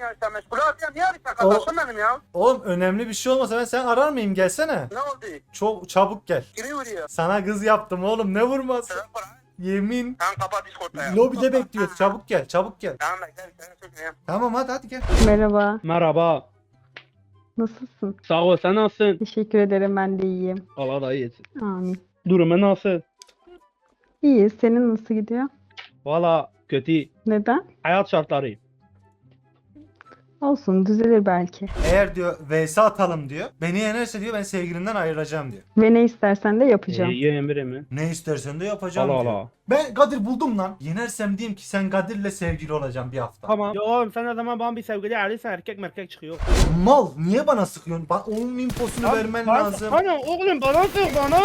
ya meşgul abi ya niye arıyorsun kardeşim benim ya? Oğlum önemli bir şey olmasa ben sen arar mıyım gelsene. Ne oldu? Çok çabuk gel. Giri vuruyor. Sana kız yaptım oğlum ne vurması. Sen. Yemin. Tamam kapat Discord'da ya. Lobide bekliyoruz çabuk gel çabuk gel. Tamam sökme ya. Tamam hadi hadi gel. Merhaba, Merhaba. nasılsın? Sağ ol. Sen nasılsın? Teşekkür ederim, ben de iyiyim. Allah da iyisin. Amin. Durumu nasıl? İyi, senin nasıl gidiyor? Valla kötü. Neden? Hayat şartları. Olsun, düzelir belki. Eğer diyor vs atalım diyor. Beni yenerse diyor ben sevgilimden ayrılacağım diyor. Ve ne istersen de yapacağım. İyi emri mi? Ne istersen de yapacağım Allah diyor. Allah. Ben Kadir buldum lan. Yenersem diyeyim ki sen Kadir'le sevgili olacaksın bir hafta. Tamam. Ya oğlum sen o zaman bana bir sevgili arıyorsan erkek merkek çıkıyor. Mal niye bana sıkıyorsun? Ba onun infosunu vermen lazım. Bana oğlum bana sık bana.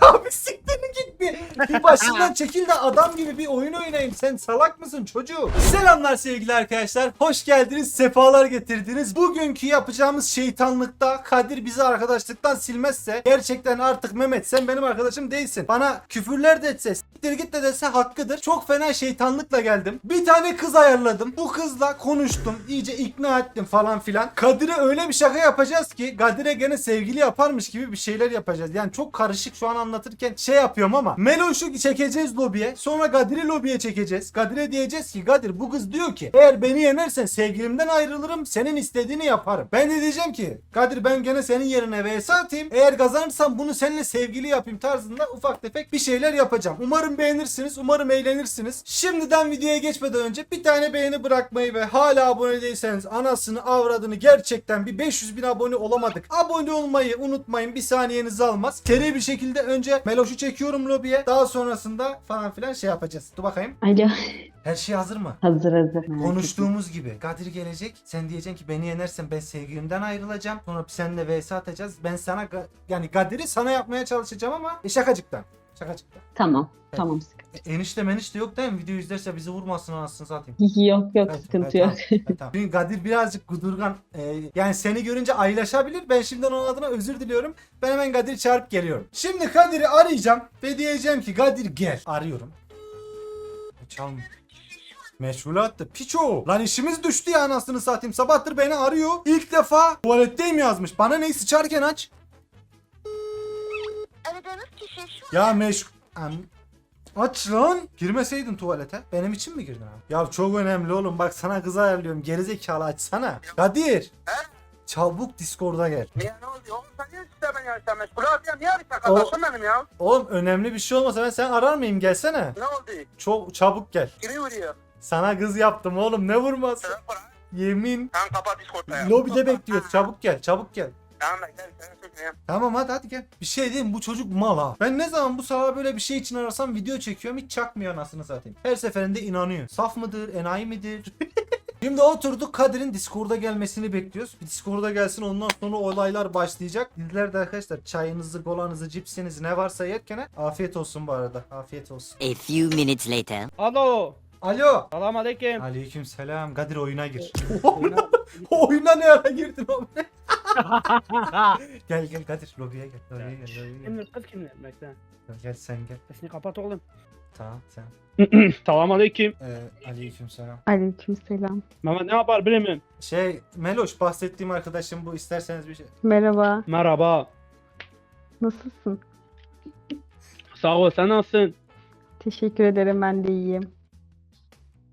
Ya bir siktirin git bir. Bir başından çekil de adam gibi bir oyun oynayın. Sen salak mısın çocuğum? Selamlar sevgili arkadaşlar. Hoş geldiniz. Sefalar getirdiniz. Bugünkü yapacağımız şeytanlıkta Kadir bizi arkadaşlıktan silmezse gerçekten artık Mehmet sen benim arkadaşım değilsin. Bana küfürler de etse siktir git de dese hakkıdır. Çok fena şeytanlıkla geldim. Bir tane kız ayarladım. Bu kızla konuştum. iyice ikna ettim falan filan. Kadir'e öyle bir şaka yapacağız ki Kadir'e gene sevgili yaparmış gibi bir şeyler yapacağız. Yani çok karışık şu an anlatırken şey yapıyorum ama Meloş'u çekeceğiz lobiye. Sonra Kadir'i lobiye çekeceğiz. Kadir'e diyeceğiz ki Kadir bu kız diyor ki eğer beni yenersen sevgilimden ayrılırım. Senin istediğini yaparım. Ben de diyeceğim ki Kadir ben gene senin yerine vs atayım. Eğer kazanırsam bunu seninle sevgili yapayım tarzında ufak tefek bir şeyler yapacağım. Umarım beğenirsiniz. Umarım eğlenirsiniz. Şimdiden videoya geçmeden önce bir tane beğeni bırakmayı ve hala abone değilseniz anasını avradını gerçekten bir 500 bin abone olamadık. Abone olmayı unutmayın. Bir saniyenizi almaz. Seri bir şekilde önce Meloş'u çekiyorum lobiye. Daha sonrasında falan filan şey yapacağız. Dur bakayım. Alo, Her şey hazır mı? hazır hazır. merak. Konuştuğumuz gibi Kadir gelecek. Sen diyeceksin ki beni yenersen ben sevgilimden ayrılacağım. Sonra seninle vs atacağız. Ben sana yani Kadir'i sana yapmaya çalışacağım ama e, şakacıktan. Şakacıktan. Tamam. Tamam sıkıntı. E, enişte menişte yok değil mi? Video izlerse bizi vurmasın anasını satayım. Yok yok Evet, sıkıntı evet, yok. Tamam, evet, tamam. Kadir birazcık gudurgan. e, yani seni görünce aylaşabilir. Ben şimdiden onun adına özür diliyorum. Ben hemen Kadir'i çağırıp geliyorum. Şimdi Kadir'i arayacağım ve diyeceğim ki Kadir gel. Arıyorum. Çalmıyor. Meşgulattı. Piço. Lan işimiz düştü ya anasını satayım. Sabahtır beni arıyor. İlk defa tuvaletteyim yazmış. Bana neyi sıçarken aç. Aradığınız kişi şu Ya meş... Am- Aç lan. Girmeseydin tuvalete. Benim için mi girdin abi? Ya çok önemli oğlum. Bak sana kız ayarlıyorum. Gerizekalı açsana. Kadir. He? Çabuk Discord'a gel. Niye ne oldu? Oğlum sen niye işte ben ya sen meşgul abi ya niye arıyorsun kardeşim benim ya? Oğlum önemli bir şey olmasa ben sen arar mıyım? Gelsene. Ne oldu? Çok çabuk gel. Giri vuruyor. Sana kız yaptım oğlum. Ne vurması? Sen. Yemin. Tamam kapat Discord'da ya. Lobide bekliyoruz. Çabuk gel. Çabuk gel. Tamam bir tane sökme ya. Tamam hadi hadi gel. Bir şey diyeyim bu çocuk mal ha. Ben ne zaman bu sabah böyle bir şey için arasam video çekiyorum hiç çakmıyor anasını satayım. Her seferinde inanıyor. Saf mıdır, enayi midir? Şimdi oturduk Kadir'in Discord'a gelmesini bekliyoruz. Bir Discord'a gelsin ondan sonra olaylar başlayacak. Sizler de arkadaşlar çayınızı, kolanızı, cipsinizi ne varsa yerken afiyet olsun bu arada. Afiyet olsun. A few minutes later. Alo. Alo. Selam aleyküm. Aleyküm selam. Kadir oyuna gir. oyuna ne ara girdin oğlum? gel gel Kadir lobiye gel. Lobiye gel. Lobiye gel. Kimdir kız kimdir? Bekle. Gel sen gel. Sesini kapat oğlum. Tamam sen. Selam aleyküm. Ee, aleyküm selam. Aleykümselam. Mehmet ne yapar bilmiyorum. Şey Meloş bahsettiğim arkadaşım bu isterseniz bir şey. Merhaba, Merhaba. nasılsın? Sağ ol. Sen nasılsın? Teşekkür ederim, ben de iyiyim.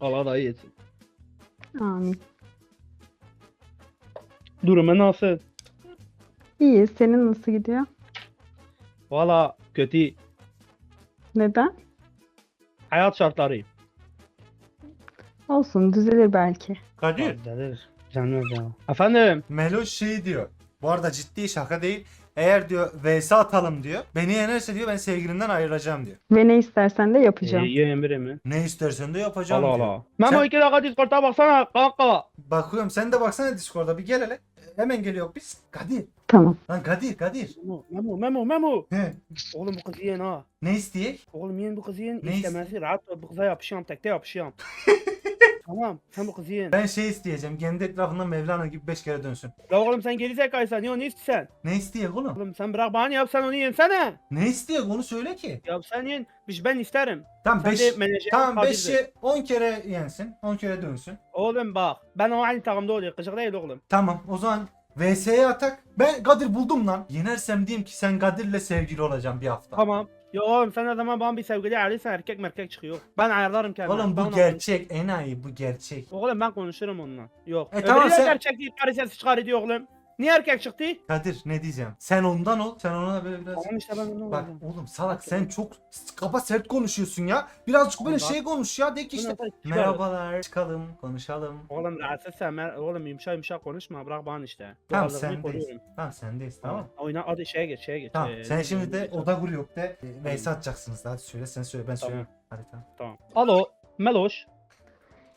Allah da iyisin. Amin. Durumu nasıl? İyi, senin nasıl gidiyor? Valla kötü. Neden? Hayat şartları. Olsun, düzelir belki. Kadir. Delir. Canım ya. Efendim. Meloş şey diyor. Bu arada ciddi şaka değil. Eğer diyor vs atalım diyor. Beni yenerse diyor ben sevgilimden ayrılacağım diyor. Ve ne istersen de yapacağım. İyi emri mi? Ne istersen de yapacağım Allah diyor. Allah. Memo Sen- iki dakika Discord'a baksana kanka. Bakıyorum sen de baksana Discord'a bir gel hele. Hemen geliyor biz. Kadir. Tamam. Lan Kadir Kadir. Memo Memo Memo Memo. He. Oğlum bu kız yiyen ha. Ne isteyek? Oğlum yiyen bu kız yiyen Ne istemesi rahat ol bu kıza yapışıyorum tekte yapışıyorum. Tamam sen bu kızı yiyin. Ben şey isteyeceğim. Kendi etrafından Mevlana gibi 5 kere dönsün. Ya oğlum sen geri zekalıysan niye onu istiyorsun? Ne isteyek oğlum? Oğlum sen bırak bana yap sen onu yensene. Ne isteyek onu söyle ki. Ya sen yen. Bir- Ben isterim. Tamam Sen 5 de menajer Tamam kadirdir. 5'i 10 kere yensin. 10 kere dönsün. Oğlum bak. Ben o aynı takımda oluyor. Kıcık değil oğlum. Tamam o zaman VS'ye atak. Ben Kadir buldum lan. Yenersem diyeyim ki sen Kadir'le sevgili olacağım bir hafta. Tamam. Ya oğlum sen o zaman bana bir sevgili arıyorsan erkek merkek çıkıyor. Ben ayarlarım kendimi. Oğlum Ben bu ona- gerçek enayi bu gerçek. Oğlum ben konuşurum onunla. Yok. E E, tamam, sen- gerçek deyip karı sesi çıkar ediyor oğlum. Niye erkek çıktı? Kadir ne diyeceğim? Sen ondan ol. Sen ona böyle biraz... Tamam işte ben onu Bak olacağım. oğlum salak sen çok kaba sert konuşuyorsun ya. Birazcık böyle şey konuş ya. De ki işte merhabalar çıkalım konuşalım. Oğlum rahatsız sen mer- oğlum yumuşak yumuşak konuşma bırak bana işte. Tamam Doğallığını sendeyiz. koruyorum. Tamam sendeyiz tamam. Oyna hadi şeye geç şeye geç. Tamam Ee, sen şimdi de oda grup yok de e, Veysel atacaksınız hadi söyle sen söyle ben Tamam. söyleyeyim. Hadi tamam. Tamam. Alo Meloş.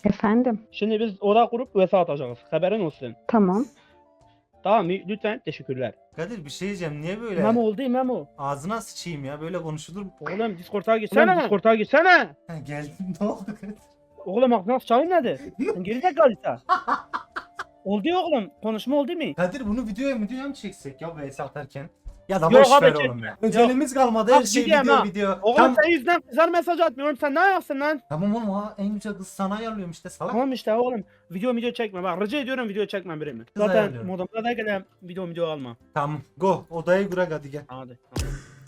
Efendim. Şimdi biz oda kurup vs atacağız. Haberin olsun. Tamam. Tamam mı? Lütfen teşekkürler. Kadir bir şey diyeceğim niye böyle Memo oldu Memo. ağzına sıçayım ya böyle konuşulur mu? Oğlum Discord'a gitsene. Oğlum Discord'a gitsene. Ha, geldim ne oldu Kadir? Oğlum aklına sıçayım nedir? Sen geri zekalıysa. oldu ya oğlum. Konuşma oldu mu? Kadir bunu videoya mı videoya mı çeksek ya Veysel atarken? Ya da Yok boş abi, ver çekme. oğlum ya. Özelimiz kalmadı her Bak, şey video ha. video. Oğlum Tam- sen yüzünden kızar mesaj atmıyorum. Sen ne yapsın lan? Tamam oğlum ha en güzel kız sana ayarlıyorum işte salak. Tamam işte oğlum. Video video çekme. Bak rica ediyorum video çekme birimi. Zaten ayarlıyorum. modumda da gelen video video alma. Tamam go odayı kurak hadi gel. Hadi.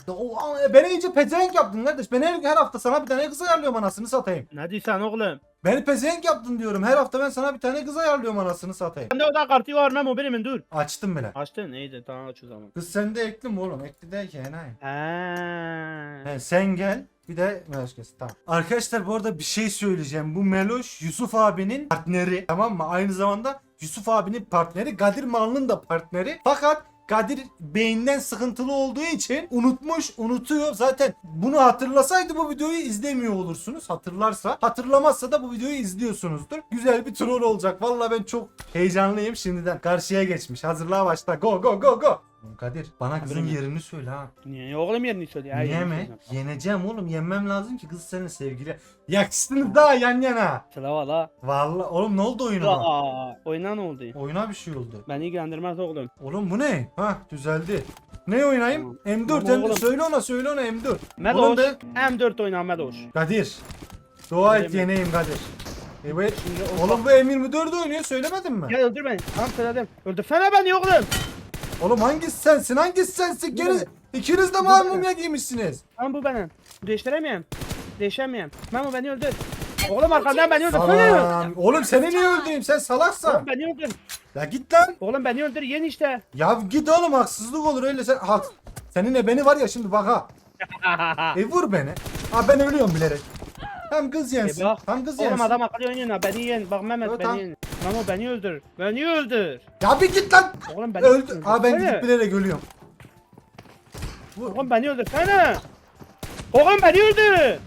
O, a- beni iyice pezevenk yaptın kardeş. Ben her, her hafta sana bir tane kız ayarlıyorum anasını satayım. Ne diyorsun oğlum? Beni pezevenk yaptın diyorum. Her hafta ben sana bir tane kız ayarlıyorum anasını satayım. Bende oda kartı var Memo birimin dur. Açtım bile. Açtın iyiydi tamam aç o zaman. Kız sen de ekli mi oğlum? Ekli derken ha. He. He, sen gel. Bir de gelsin. Tamam. Arkadaşlar bu arada bir şey söyleyeceğim. Bu Meloş Yusuf abinin partneri. Tamam mı? Aynı zamanda Yusuf abinin partneri. Kadir Mal'ın da partneri. Fakat Kadir beyinden sıkıntılı olduğu için unutmuş, unutuyor. Zaten bunu hatırlasaydı bu videoyu izlemiyor olursunuz. Hatırlarsa. Hatırlamazsa da bu videoyu izliyorsunuzdur. Güzel bir troll olacak. Vallahi ben çok heyecanlıyım şimdiden. Karşıya geçmiş. Hazırlığa başla. Go go go go. Kadir bana kızın Hazırım. yerini söyle ha. Niye oğlum yerini söyle. ya, Niye yerini mi? söyle. Yeneceğim oğlum. Yenmem lazım ki kız senin sevgili. Yaksınız daha yan yana. Sıra valla. Vallahi oğlum ne oldu oyuna? Aa, oyuna ne oldu? Oyuna bir şey oldu. Beni ilgilendirmez oğlum. Oğlum bu ne? Ha düzeldi. Ne oynayayım? M4 Tamam M4. oğlum. Söyle ona söyle ona M4. Oğlum Meloş. ben... M4 oyna Meloş. Kadir. Dua et Öyle mi? yeneyim Kadir. Evet. Şimdi o- Oğlum bu M24 oynuyor söylemedin mi? Gel öldür beni. Tamam söyledim. Öldürsene beni oğlum. Oğlum hangisi sensin? Hangisi sensin? Geri... İkiniz de mavi mumya giymişsiniz. Tamam bu benim. Değiştiremeyim. Değişemeyim. Memo beni öldür. Oğlum arkandan beni öldür. Salam. Oğlum seni niye öldüreyim? Sen salaksan. Oğlum beni öldür. Ya git lan. Oğlum beni öldür yen işte. Ya git oğlum haksızlık olur öyle sen hak. Seninle beni var ya şimdi bak ha. E vur beni. Ha ben ölüyorum bilerek. Hem kız yensin. E bak, hem kız Oğlum yensin. adam akıllı oynuyor ha. Beni yen. Bak Mehmet Evet, beni tamam. yen. Memo beni öldür. Beni öldür. Ya bir git lan. Oğlum beni Öldü. öldür. Ha ben Sene. gidip bilerek ölüyorum. Oğlum beni öldürsene. Oğlum beni öldür.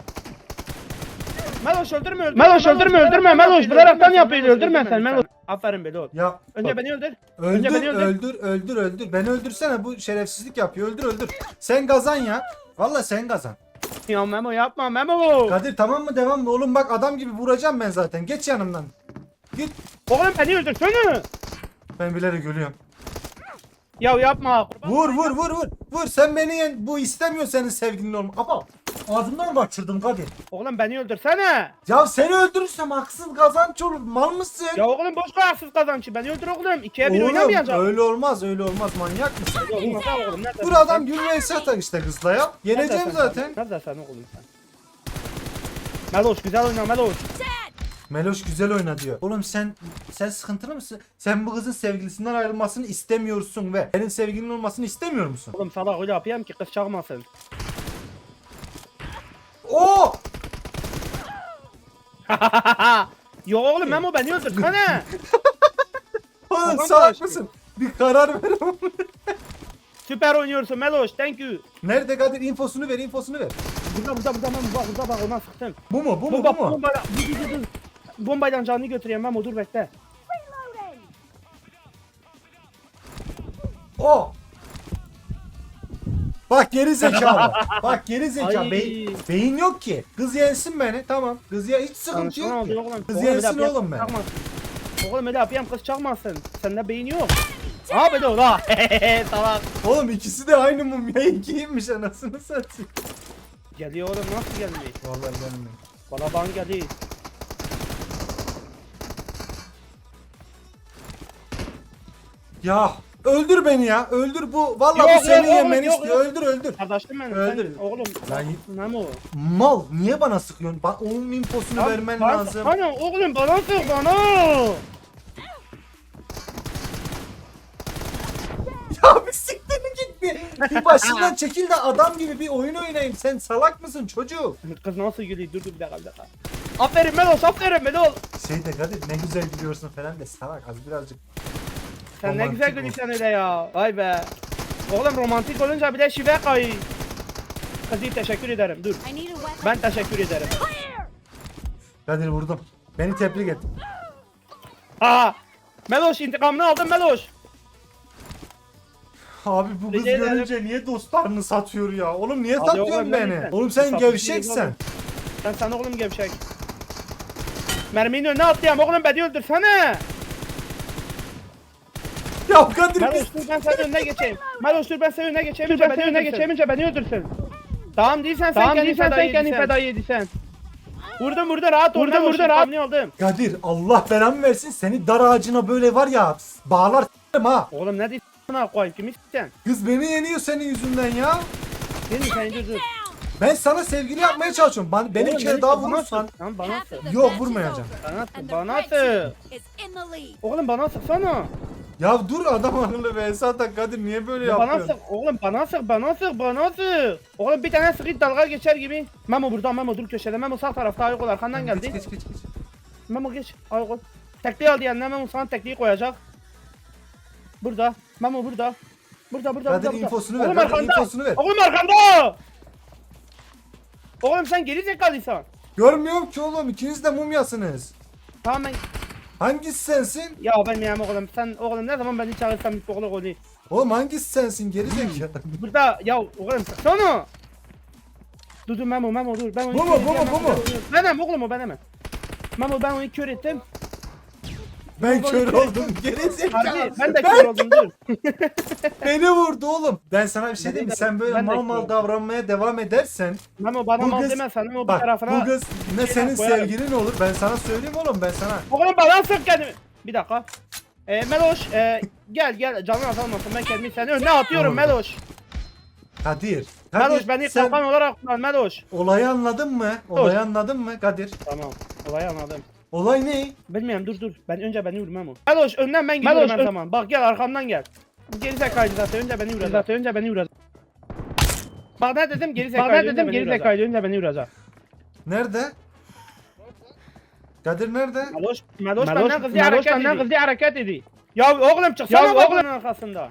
Meloş öldürme öldürme. Meloş öldürme öldürme. Meloş bilerekten yapıyor öldürme sen Meloş. Aferin Belo. Ya Önce beni öldür. öldür önce beni öldür. öldür öldür öldür. Beni öldürsene bu şerefsizlik yapıyor. Öldür öldür. Sen kazan ya. Valla sen kazan. Ya Memo yapma Memo. Kadir tamam mı devam mı? Oğlum bak adam gibi vuracağım ben zaten. Geç yanımdan. Git. Oğlum beni öldürsene. Ben bilerek ölüyorum. Ya yapma. Vur vur vur vur. Vur sen beni yen. Bu istemiyor senin sevgilin olma. Apa. Ağzımdan kaçırdım Kadir? Oğlum beni öldürsene. Ya seni öldürürsem haksız kazanç olur. Mal mısın? Ya oğlum boş kararsız kazançı. Beni öldür oğlum. İkiye bir Oğlum, oynamayacağım. öyle olmaz öyle olmaz manyak mısın? Oğlum, oğlum, nerede Dur sen? adam gülmeyi atar işte kızla ya. Yeneceğim sen? zaten. Nerede sen oğlum sen? Meloş güzel oyna Meloş. Meloş güzel oyna diyor. Oğlum sen sen sıkıntılı mısın? Sen bu kızın sevgilisinden ayrılmasını istemiyorsun ve senin sevgilin olmasını istemiyor musun? Oğlum salak öyle yapayım ki kız çakmasın. Ya oğlum Memo beni öldürsene. Oğlum Tamam, salak mısın? Bir karar ver. Süper oynuyorsun Meloş. Thank you. Nerede Kadir? infosunu ver, infosunu ver. Burada burada burada Memo bak burada bak ona sıktım. Bu mu? Bu mu? Bomba Bu mu? bomba. Dur dur dur. Bombayla canını götüreyim Memo dur bekle. O. Bak geri zekalı. Bak geri zekalı. Ay. Beyin, beyin yok ki. Kız yensin beni. Tamam. Kız ya hiç sıkıntı Konuşma yok oldu ki. oğlum. Kız Oğlum, yensin öyle yapayım, oğlum ben. kız çakmasın. Oğlum öyle yapayım kız çakmasın. Sende beyin yok. Aa böyle ol ha. Salak. Oğlum ikisi de aynı mumya ikiymiş anasını satayım. Geliyor oğlum nasıl gelmiş? Vallahi gelmiyor. Valla bana geldi. Ya öldür beni ya. Öldür bu. Vallahi Yok, bu seni yok, yemeni yok, istiyor. yok. Öldür öldür. Kardeşim benim. Öldür. Sen, oğlum. Lan- Memo. Mal niye bana sıkıyorsun? Bak onun infosunu Lan vermen bana- lazım. Hani oğlum bana sık bana. Ya bir siktir mi git bir. Bir başından çekil de adam gibi bir oyun oynayayım. Sen salak mısın çocuk? Kız nasıl gülüyor? Dur dur bir dakika bir dakika. Aferin Melos aferin Melos. Şey de Kadir ne güzel gülüyorsun falan de salak az birazcık. Sen ne güzel gülüyorsun öyle ya. Vay be. Oğlum romantik olunca bir de şive kay. Kızı teşekkür ederim. Dur. Ben teşekkür ederim. Kadir vurdum. Beni tebrik et. Aa. Meloş intikamını aldım Meloş. Abi bu kız Rica ederim. görünce niye dostlarını satıyor ya? Oğlum niye satıyorsun oğlum, beni? lütfen. Oğlum sen Satıyorsun gevşeksen. oğlum. Sen sen oğlum gevşek. Merminin önüne atlayayım oğlum beni öldürsene. Ya Kadir biz... dur ben senin önüne geçeyim. Meloş dur ben senin önüne geçeyim. Dur ben senin önüne geçeyim önce beni öldürsün. Tamam değilsen sen Tamam kendin değilsen fedai sen kendin edilsen. fedai edilsen. Vurdum vurdum rahat ol. Vurdum, vurdum, rahat. intikamını aldım. Kadir Allah belamı versin seni dar ağacına böyle var ya bağlar s**erim ha. Oğlum ne diyorsun bana koyayım kimi sen? Kız beni yeniyor senin yüzünden ya. Mi sen dur. Ben sana sevgili yapmaya çalışıyorum. Bana, beni bir kere beni daha vurursan. Lan bana Half sık. of the Yok, match is vurmayacağım. over, Bana and the bana red team sık. is in the lead. Oğlum bana sıksana. Ya dur adam akıllı be Esat Kadir niye böyle Ya bana yapıyorsun? sık oğlum bana sık bana sık bana sık. Oğlum bir tane sıkı dalga geçer gibi. Memo burada Memo dur köşede Memo sağ tarafta Aykol arkandan geldi. Geç geç geç. geç. Memo geç Aykol. Tekliği al diyenler Memo sana tekliği koyacak. Burada Memo burada. Burada burada Kadir burada. burada. infosunu ver. Oğlum Kadir arkanda. infosunu ver. Oğlum arkanda. Oğlum sen geri zekalıysan. Görmüyorum ki oğlum ikiniz de mumyasınız. Tamam ben Hangisi sensin? ya ben miyim oğlum sen oğlum ne zaman beni çağırırsan bir oğlum olayım. Oğlum hangisi sensin geri zekalı. Burada ya oğlum sana. Dur dur Memo Memo dur. Ben onu Memo, dur, dur. Benim oğlum o benim. Memo ben onu kör ettim. Ben kör oldum geri zekalı. Harbi ben de kör oldum dur. Beni vurdu oğlum. Ben sana bir şey diyeyim mi? Sen böyle ben de mal mal kör. davranmaya devam edersen Memo bana Bu mal kız- deme sen o bir bak tarafına. bu kız ne senin koyarım. sevgilin olur ben sana söyleyeyim oğlum ben sana. Oğlum bana sık kendimi. Bir dakika. Ee, Meloş e, gel gel canın azalmasın ben kendimi senin önüne atıyorum Tamam. Meloş. Kadir. Meloş Kadir beni sen kalkan olarak kullan Meloş. olayı anladın mı? Olayı anladın mı Kadir? Tamam olayı anladım. Olay ne? Bilmiyorum dur dur. Ben önce beni vur Memo. Meloş önden ben gidiyorum Meloş, zaman. Bak gel arkamdan gel. Geri zekalıydı zaten önce beni vuracak. Zaten önce beni vuracak. Bak ne dedim geri Bak zekalıydı ne dedim geri zekaydı önce beni vuracak. Nerede? Kadir nerede? Meloş, Meloş, Meloş, benden kızı Meloş hareket benden ediyor. kızı hareket ediyor. Ya oğlum çıksana Ya bak oğlum- arkasında.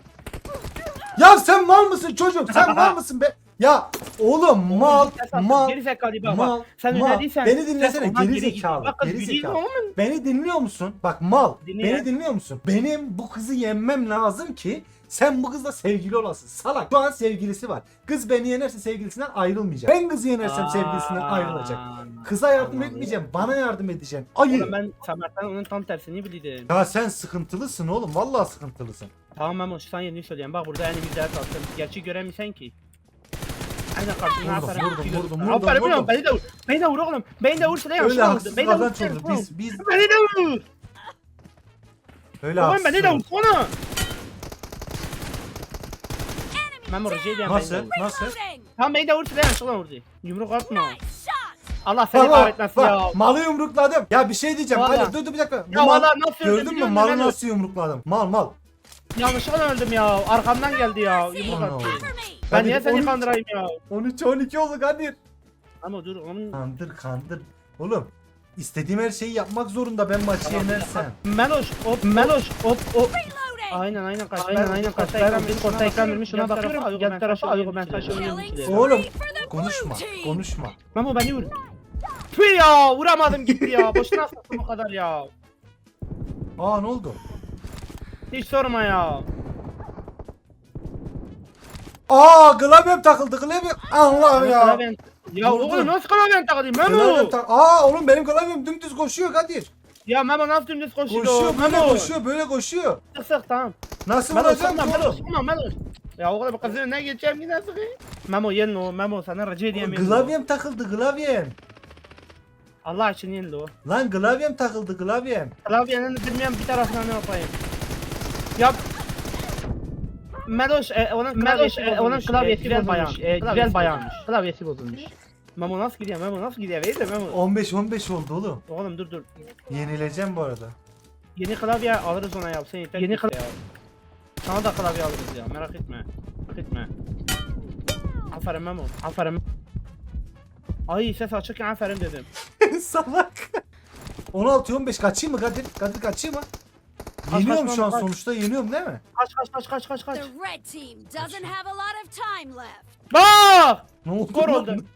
Ya sen mal mısın çocuk? Sen mal mısın be? Ya oğlum mal mal Geri zekalı bak mal. Sen mal. Beni dinlesene sen ondan geri geri zekalı. gidiyorsun. Bak kız Geri gülüyor zekalı. oğlum. Beni dinliyor musun? Bak mal. Dinliyor. Beni dinliyor musun? Benim bu kızı yenmem lazım ki sen bu kızla sevgili olasın. Salak. Şu an sevgilisi var. Kız beni yenerse sevgilisinden ayrılmayacak. Ben kızı yenersem sevgilisinden ayrılacak. Kıza yardım Anladım. etmeyeceğim. Bana yardım edeceğim. Ayı. Oğlum ben Samer'den onun tam tersini bildim. Ya sen sıkıntılısın oğlum. Vallahi sıkıntılısın. Tamam Memo sana yeni söyleyeyim. Bak burada yani bir dert attım. Gerçi göremiyorsun ki. Aynen Vurdum, vurdum, vurdum, oğlum, vurdum. Beni de vur. Beni de vur oğlum. Beni de vur şuraya. Öyle şuraya vur. haksız Beni de vur. kazanç şuraya vur. Biz biz Beni de vur. öyle Oğlum haksız beni de vur. Memo rica ediyorum beni de Nasıl? vur. Nasıl? Tamam beni de vur şuraya. Şuradan vurdu. Yumruk atma. Allah seni Tamam, kahretmesin ya. bak, malı yumrukladım. Ya bir şey diyeceğim. Hadi dur dur bir dakika. Bu Ya mal- nasıl öldü Gördün mü malı nasıl yumrukladım? Mal mal. Yanlışlıkla öldüm ya. Arkamdan geldi ya. Yumruk Ana. attı. Ben Hadi niye seni 13 kandırayım ya? 13 12 oldu Kadir. Ama dur onun Kandır kandır. Oğlum istediğim her şeyi yapmak zorunda ben maçı yenersem. Meloş, hop, Meloş, hop, hop. Aynen aynen kaç. Aynen aynen kaç. Bayram bir korta ekran vermiş şuna bakıyorum. Yan tarafa alıyor ben taşı Killing oynuyorum. Oğlum konuşma konuşma. Memo beni vur. Tüh ya vuramadım gitti ya. Boşuna sattım o kadar ya. Aa ne oldu? Hiç sorma ya. Aa klavyem takıldı klavyem. Allah ya. Ya oğlum nasıl klavyen takılayım Klavyem Memo? tak- Aa oğlum benim klavyem dümdüz koşuyor Kadir. Ya Memo nasıl dümdüz koşuyor? Koşuyor böyle Memo. koşuyor böyle koşuyor. Sık sık tamam. Nasıl Memo vuracağım sıkma ki Memo oğlum? sıkma Memo. Ya oğlum kızın ne geçeceğim yine sıkayım. Memo yen o Memo sana rica edeyim. Klavyem takıldı klavyem. Allah için yen o. Lan klavyem takıldı klavyem. Klavyenin bilmeyen bir tarafına ne yapayım? Yap. Meloş, e, onun Meloş, klavyesi e, onun bozulmuş, klavyesi e, güzel bayan. E, güzel bayanmış. Klavyesi bozulmuş. Memo nasıl gidiyor? Memo nasıl gidiyor? Verir de Memo. 15 15 oldu oğlum. Oğlum dur dur. Yenileceğim bu arada. Yeni klavye alırız ona ya. Sen yeter Yeni Yeni klavye Sana da klavye alırız ya. Merak etme. Merak etme. Aferin Memo. Aferin. Ay ses açıkken aferin dedim. Salak. 16 15 kaçayım mı Kadir? Kadir kaçayım mı? Kaç, Yeniyorum kaç, şu an kaç. sonuçta yeniyorum değil mi? Kaç kaç kaç kaç kaç kaç. The red team doesn't have a lot of time left. Bak! Ne oldu? Kor lan? oldum.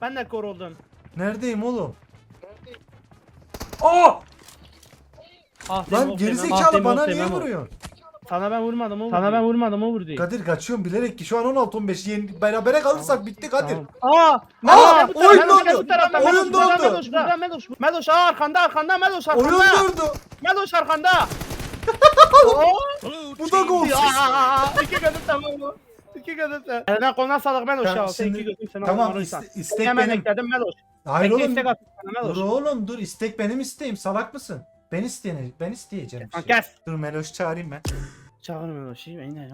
ben de kor oldum. Neredeyim oğlum? Aa! Ah, Lan gerizekalı Memo, Memo, bana niye Memo. vuruyorsun? Sana ben vurmadım o Sana ben vurmadım o vurdu. Kadir kaçıyorum bilerek ki şu an 16 15 yeni berabere kalırsak bitti Kadir. Tamam. Aa! Aa, Meloş, oyun Meloş, dondu. bu taraftan, Oyun Meloş, buradan, dondu. Meloş, buradan, Meloş. Meloş aa, arkanda arkanda Meloş arkanda. Oyun durdu. Meloş arkanda. Bu da gol. İki gözüm tamam mı? İki gözüm sen. Eline koluna sağlık Meloş Tamam, ya. Sen şimdi- iki gözüm sen. Tamam iste- istek Hemen benim. ekledim Meloş. Hayır Bekle, oğlum. istek sana. Dur oğlum dur istek benim isteğim salak mısın? Ben isteyene ben isteyeceğim. bir şey. kes. Dur Meloş çağırayım ben. Çağır Meloş'u. Yine.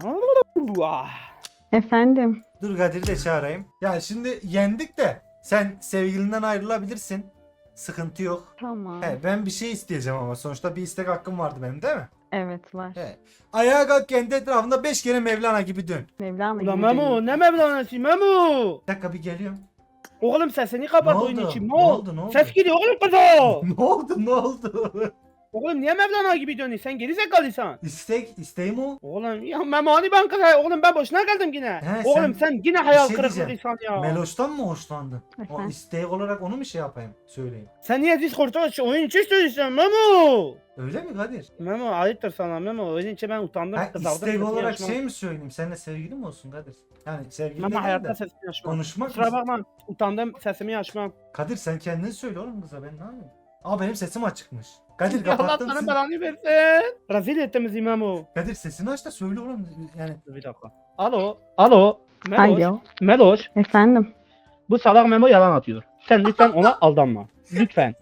Efendim. Dur Kadir'i de çağırayım. Ya şimdi yendik de sen sevgilinden ayrılabilirsin. Sıkıntı yok. Tamam. He, ben bir şey isteyeceğim ama sonuçta bir istek hakkım vardı benim değil mi? Evet var. He. Ayağa kalk kendi etrafında 5 kere Mevlana gibi dön. Mevlana Ulan gibi Memo ne Mevlana'sı Memo? Bir dakika bir geliyorum. Oğlum sesini kapat Ne oyun oldu? için. Ne Ne oldu, ne oldu? Ses gidiyor oğlum kızı. ne oldu ne oldu? Oğlum niye Mevlana gibi dönüyorsun? Sen geri zekalıysan. İstek isteğim o. Oğlum ya Memo ben kıza oğlum ben boşuna geldim yine. He, oğlum sen- sen, yine hayal şey kırıklığı diyeceğim. insan ya. Meloş'tan mı hoşlandın? O istek olarak onu mu şey yapayım? Söyleyeyim. Sen niye Discord'da aç- oyun içi söylüyorsun Memo? Öyle mi Kadir? Memo ayıptır sana Memo. Oyun içi ben utandım Ha, kızardım. istek olarak açmam. şey mi söyleyeyim? Seninle sevgili mi olsun Kadir? Yani sevgili Memo hayatta de sesini açmam. konuşmak Kusura bakma utandım sesimi açmam. Kadir sen kendin söyle oğlum kıza ben ne yapayım? Aa benim sesim açıkmış. Kadir Ya Allah kapattın sana sen. belanı versin. Rezil ettin bizi Memo. Kadir sesini aç da söyle oğlum. Yani Bir dakika. Alo. Alo. Meloş. Alo. Meloş. Efendim. Bu salak Memo yalan atıyor. Sen lütfen ona aldanma. Lütfen.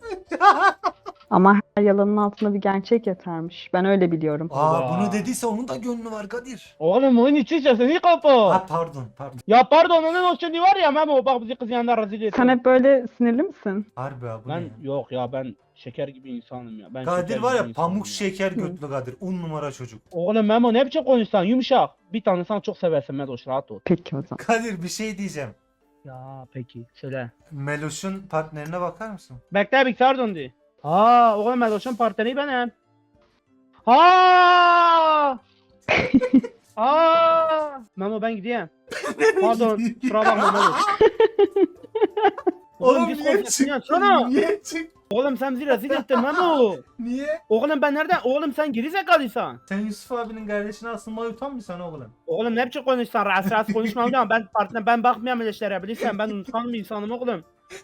Ama yalanın altında bir gerçek yatarmış. Ben öyle biliyorum. Aa Vay. bunu dediyse onun da gönlü var Kadir. Oğlum oyun için sesini kapa. Ha pardon pardon. Ya pardon onun o şimdi var ya Memo bak bizi kız yanında rezil etti. Sen hep böyle sinirli misin? Harbi abi bu ne Ben ya? yok ya ben şeker gibi insanım ya. Ben Kadir şeker var gibi ya insanım pamuk ya. şeker götlü Kadir. Un numara çocuk. Oğlum Memo ne biçim konuşsan yumuşak. Bir tane sen çok seversin Meloş rahat ol. Peki o zaman. Kadir bir şey diyeceğim. Ya peki söyle. Meloş'un partnerine bakar mısın? Bekle bilgisayar döndü. Aa oğlum Meloş'un partneri benim. Aa! Aa! Memo ben gideyim. Pardon kusura bakma Meloş. Oğlum niye çıktın? Niye çıktın? Oğlum sen bizi rezil ettin Memo. Niye? Oğlum ben nereden? Oğlum sen geri zekalıysan. Sen Yusuf abinin kardeşine asılmayı utanmıyorsan oğlum. Oğlum ne biçim konuşsan rahatsız rahatsız konuşma oğlum. Ben partner ben bakmıyorum öyle şeylere bilirsen ben bir insanım oğlum.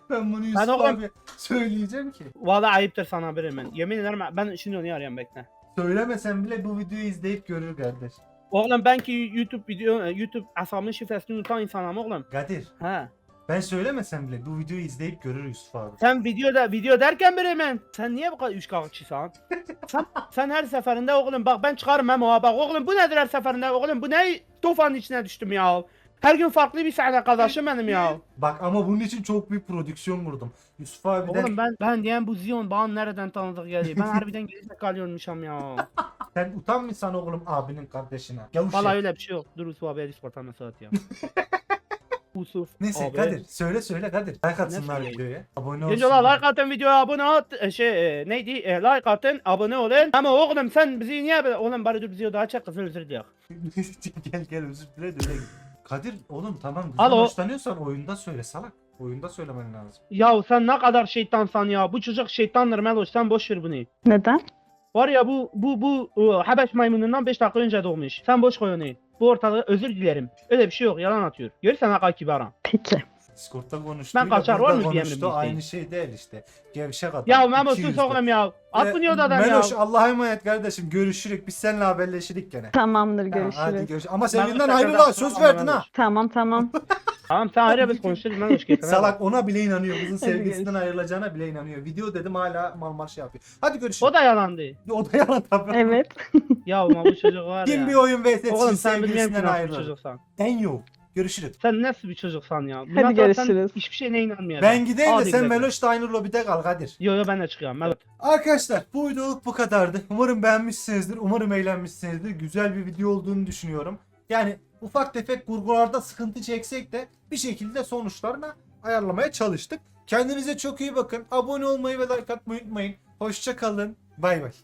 Ben bunu Yusuf oğlum- abi söyleyeceğim ki. Vallahi ayıptır sana biri ben. Yemin ederim ben şimdi onu arıyorum bekle. Söylemesen bile bu videoyu izleyip görür kardeş. Oğlum ben ki YouTube video YouTube hesabımın şifresini unutan insanım oğlum. Kadir He. ben söylemesem bile bu videoyu izleyip görür Yusuf abi. Sen videoda video derken biri ben. Sen niye bu kadar üç kağıtçısan? sen, sen her seferinde oğlum bak ben çıkarım hem o bak oğlum bu nedir her seferinde oğlum bu ne tufanın içine düştüm ya. Her gün farklı bir sahne arkadaşım benim ya. Bak ama bunun için çok büyük prodüksiyon kurdum. Yusuf abiden Oğlum ben ben diyen bu Zion bana nereden tanıdık geliyor. Ben harbiden gerizekalıyormuşum ya. sen utanmıyorsan oğlum abinin kardeşine. Yavuş Vallahi öyle bir şey yok. Dur Yusuf abiye Discord'dan mesaj at ya. Yusuf Neyse abi. Kadir söyle söyle Kadir. Like atsınlar söyleyeyim? videoya. Abone olsunlar. olan like atın videoya abone at e, şey e, neydi e, like atın abone olun ama oğlum sen bizi niye böyle oğlum bari dur bizi daha çek kızıl özür dilerim. gel gel özür dile de öyle git. Kadir oğlum tamam bizden Alo. hoşlanıyorsan oyunda söyle salak. Oyunda söylemen lazım. Ya sen ne kadar şeytansan ya bu çocuk şeytandır Meloş sen boş ver bunu. Neden? Var ya bu bu bu e, Habeş maymunundan 5 dakika önce doğmuş. Sen boş koy onu. Bu ortalığı özür dilerim. Öyle bir şey yok yalan atıyor. Görürsen Hakan kibaran. Peki. Discord'da konuştuğuyla Ben kaçar, var mı bir konuştu. Aynı şey değil işte. Gevşek adam. Ya Memo sus 200'de. oğlum ya. At mı diyordu adam ya. Meloş Allah'a emanet kardeşim. Görüşürük. Biz seninle haberleşirik gene. Tamamdır Tamam, görüşürüz. hadi görüş. Ama Meloş tekrardan ayrıl ha. Söz verdin Meloş. ha. Tamam tamam. Tamam sen ayrı biz konuşuruz ben hoş geldin. Salak ona bile inanıyor. Kızın sevgilisinden ayrılacağına bile inanıyor. Video dedim hala mal mal şey yapıyor. Hadi görüşürüz. O da yalandı. O da yalan tabii. Evet. Ya ama bu çocuk var Kim ya. bir oyun vs Oğlum için sen bilmiyorum ki sevgilisinden nasıl bir ayrılır. çocuksan. En yok. Görüşürüz. Sen nasıl bir çocuksan ya. Bundan Hadi sonra sen görüşürüz. Hiçbir şeyine inanmıyorum. Ben gideyim de Hadi sen gidelim. Meloş da aynı lobide kal Kadir. Yo yo ben de çıkıyorum. Melo. Arkadaşlar bu videoluk bu kadardı. Umarım beğenmişsinizdir. Umarım eğlenmişsinizdir. Güzel bir video olduğunu düşünüyorum. Yani ufak tefek kurgularda sıkıntı çeksek de bir şekilde sonuçlarına ayarlamaya çalıştık. Kendinize çok iyi bakın. Abone olmayı ve like atmayı unutmayın. Hoşça kalın. Bay bay.